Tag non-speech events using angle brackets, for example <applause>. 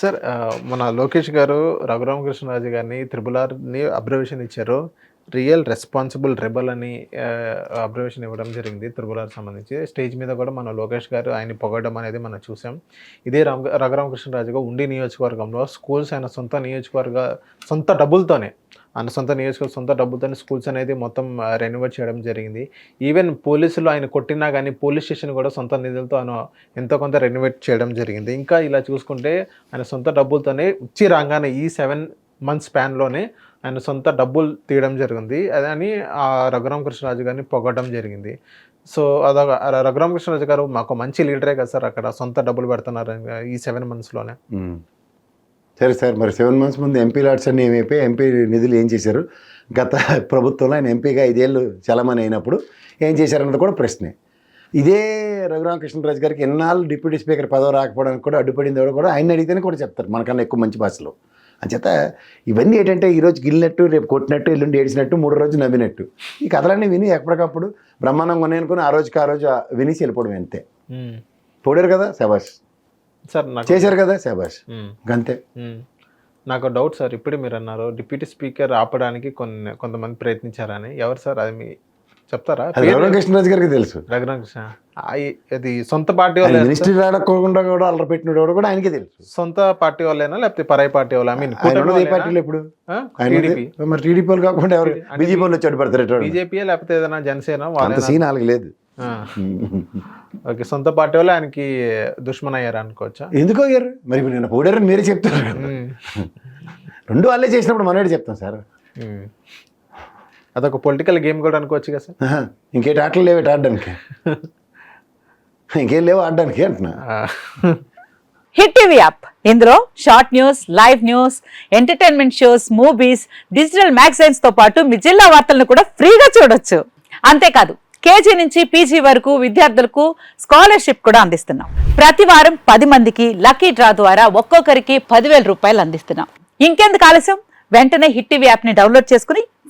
Sir మన లోకేష్ గారు రఘురామకృష్ణరాజు గారిని త్రిబుల్ ఆర్ని అబ్జర్వేషన్ ఇచ్చారు. రియల్ రెస్పాన్సిబుల్ రెబల్ అని అబ్జర్వేషన్ ఇవ్వడం జరిగింది త్రిబుల్ సంబంధించి. స్టేజ్ మీద కూడా మన లోకేష్ గారు ఆయన పొగడడం అనేది మనం చూసాం. ఇదే రామ రఘురామకృష్ణరాజు ఉండి నియోజకవర్గంలో స్కూల్స్ ఆయన సొంత నియోజకవర్గ సొంత డబ్బులతోనే ఆయన సొంత నియోజకవర్గ సొంత డబ్బులతోనే స్కూల్స్ అనేది మొత్తం రెనోవేట్ చేయడం జరిగింది. ఈవెన్ పోలీసులు ఆయన కొట్టినా కానీ పోలీస్ స్టేషన్ కూడా సొంత నిధులతో ఆయన ఎంతో కొంత రెనోవేట్ చేయడం జరిగింది. ఇంకా ఇలా చూసుకుంటే ఆయన సొంత డబ్బులతోనే ఇచ్చి రాగానే ఈ సెవెన్ మంత్ స్పాన్లోనే ఆయన సొంత డబ్బులు తీయడం జరిగింది. అదని ఆ రఘురామకృష్ణరాజు గారిని పొగడం జరిగింది. సో అదొక ఆ రఘురామకృష్ణరాజు గారు మాకు మంచి లీడరే కదా సార్ అక్కడ సొంత డబ్బులు పెడుతున్నారు ఈ సెవెన్ మంత్స్లోనే సరే సార్ మరి సెవెన్ మంత్స్ ముందు ఎంపీ లాట్స్ అన్ని ఏమైపోయి ఎంపీ నిధులు ఏం చేశారు? గత ప్రభుత్వంలో ఆయన ఎంపీగా ఐదేళ్ళు చలమని అయినప్పుడు ఏం చేశారన్నది కూడా ప్రశ్నే. ఇదే రఘురామకృష్ణరాజు గారికి ఎన్నాళ్ళు డిప్యూటీ స్పీకర్ పదవి రాకపోవడానికి కూడా అడ్డుపడింది కూడా ఆయన అడిగితేనే కూడా చెప్తారు మనకన్నా ఎక్కువ మంచి భాషలో. అంచేత ఇవన్నీ ఏంటంటే ఈరోజు గిల్లినట్టు రేపు కొట్టినట్టు ఎల్లుండి ఏడిచినట్టు మూడో రోజు నవ్వినట్టు ఈ కథలన్నీ విని ఎప్పటికప్పుడు బ్రహ్మాండంగా ఉన్నాయి అనుకుని ఆ రోజుకి ఆ రోజు వినేసి వెళ్ళిపోవడం అంతే. పొడారు కదా శబాష్ సార్ నాకు చేశారు కదా మ్మ్. అంతే. నాకు డౌట్ సార్ ఇప్పుడు మీరు అన్నారు డిప్యూటీ స్పీకర్ ఆపడానికి కొన్ని కొంతమంది ప్రయత్నించారని ఎవరు సార్ అది మీ చెప్తారా? రఘురామకృష్ణరాజు గారికి తెలుసు. రఘురామకృష్ణ అది సొంత పార్టీ వాళ్ళే మినిస్ట్రీ కూడా అల్లరి పెట్టినోడు కూడా ఆయనకే తెలుసు. సొంత పార్టీ వాళ్ళేనా? లేకపోతే పరాయి పార్టీ వాళ్ళ? ఐ మీన్ ఏ పార్టీలో ఇప్పుడు మరి టీడీపీ వాళ్ళు కాకుండా ఎవరు? బీజేపీ వాళ్ళు వచ్చాడు పడతారు బీజేపీ లేకపోతే ఏదైనా జనసేన వాళ్ళ సీన్ వాళ్ళకి లేదు. ఓకే సొంత పార్టీ వాళ్ళు ఆయనకి దుష్మన్ అయ్యారు అనుకోవచ్చా? ఎందుకు అయ్యారు? మరి నేను పోడారని మీరే చెప్తారు. రెండు వాళ్ళే చేసినప్పుడు మనోడు చెప్తాం సార్. అదొక పొలిటికల్ గేమ్ కూడా అనుకోవచ్చు కదా సార్. ఇంకేటి ఆటలు లేవు ఆడడానికి? <laughs> ఇంకేం లేవు ఆడడానికి అంటున్నా. Hit TV app. ఇందులో short news live news entertainment shows movies digital మ్యాగజైన్స్తో పాటు మీ జిల్లా వార్తలను కూడా ఫ్రీగా చూడొచ్చు. అంతేకాదు కేజీ నుంచి పీజీ వరకు విద్యార్థులకు స్కాలర్షిప్ కూడా అందిస్తున్నాం. ప్రతి వారం పది మందికి లక్కీ డ్రా ద్వారా ఒక్కొక్కరికి పదివేల రూపాయలు అందిస్తున్నాం. ఇంకెందుకు ఆలస్యం? వెంటనే హిట్ టీవీ యాప్ని డౌన్లోడ్ చేసుకుని